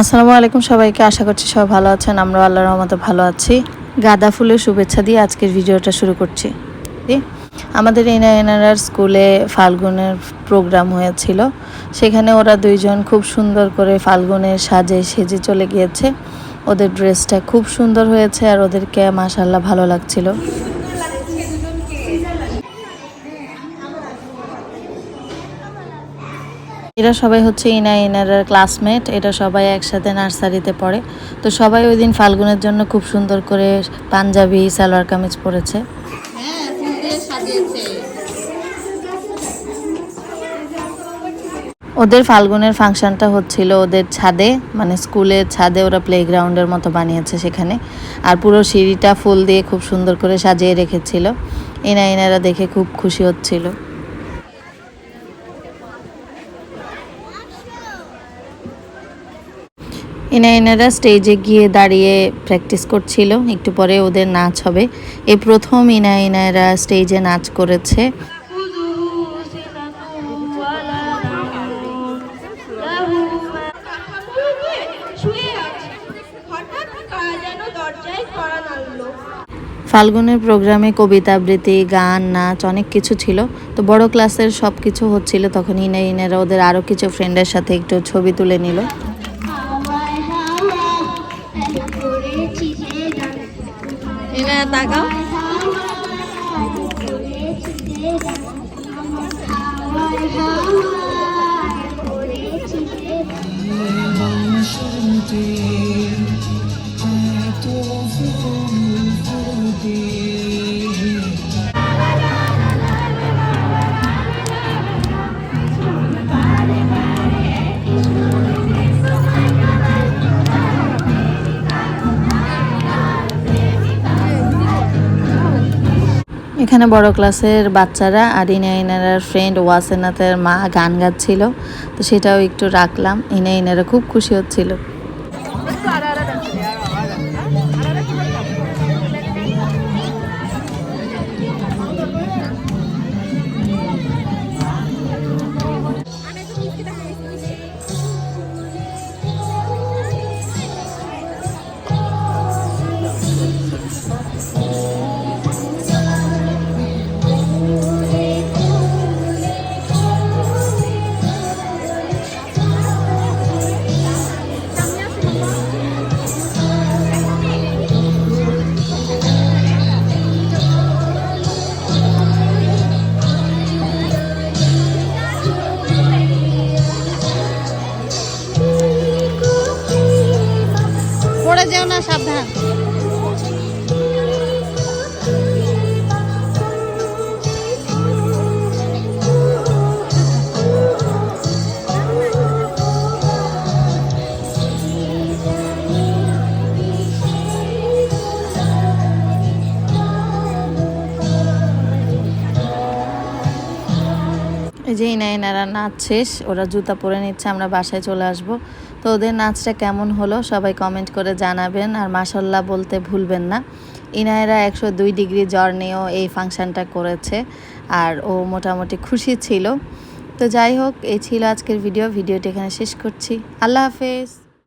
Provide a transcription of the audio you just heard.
আসসালামু আলাইকুম সবাইকে, আশা করছি সবাই ভালো আছেন। আমরা আল্লাহর রহমতে ভালো আছি। গাঁদা ফুলের শুভেচ্ছা দিয়ে আজকের ভিডিওটা শুরু করছি। আমাদের এনআইএনআর স্কুলে ফাল্গুনের প্রোগ্রাম হয়েছিল। সেখানে ওরা দুইজন খুব সুন্দর করে ফাল্গুনের সাজে সেজে চলে গিয়েছে। ওদের ড্রেসটা খুব সুন্দর হয়েছে আর ওদেরকে মাসাল্লাহ ভালো লাগছিল। এরা সবাই হচ্ছে ইনা ইনারের ক্লাসমেট এটা সবাই একসাথে নার্সারিতে পড়ে। তো সবাই ওই দিন ফাল্গুনের জন্য খুব সুন্দর করে পাঞ্জাবি সালোয়ার কামিজ পরেছে। হ্যাঁ ওদের ফাল্গুনের ফাংশনটা হচ্ছিল ওদের ছাদে মানে স্কুলের ছাদে ওরা প্লেগ্রাউন্ডের মতো বানিয়েছে সেখানে। আর পুরো সিঁড়িটা ফুল দিয়ে খুব সুন্দর করে সাজিয়ে রেখেছিল। এনা এনারা দেখে খুব খুশি হচ্ছিল। এনা এনারা স্টেজে গিয়ে দাঁড়িয়ে প্র্যাকটিস করছিল। একটু পরে ওদের নাচ হবে। এই প্রথম ইনা ইনারা স্টেজে নাচ করেছে। ফাল্গুনের প্রোগ্রামে কবিতা আবৃত্তি, গান, নাচ অনেক কিছু ছিল। তো বড় ক্লাসের সব কিছু হচ্ছিল। তখন ইনা ইনারা ওদের আরও কিছু ফ্রেন্ডের সাথে একটু ছবি তুলে নিল। nagtatagaw? Hi, hi. এখানে বড় ক্লাসের বাচ্চারা আর ইনা ইনারার ফ্রেন্ড ওয়াসেনাথের মা গান গাচ্ছিল, তো সেটাও একটু রাখলাম। ইনা ইনারা খুব খুশি হচ্ছিল। সাবধান। এই যে ইনারা নাচ শেষ ওরা জুতা পরে নিচ্ছে আমরা বাসায় চলে আসব। তো ওদের নাচটা কেমন হলো সবাই কমেন্ট করে জানাবেন। আর মাসাল্লাহ বলতে ভুলবেন না। ইনায়রা একশো দুই ডিগ্রি জ্বর নিয়েও এই ফাংশানটা করেছে আর ও মোটামুটি খুশি ছিল। তো যাই হোক, এই ছিল আজকের ভিডিও ভিডিওটি এখানে শেষ করছি। আল্লাহ হাফেজ।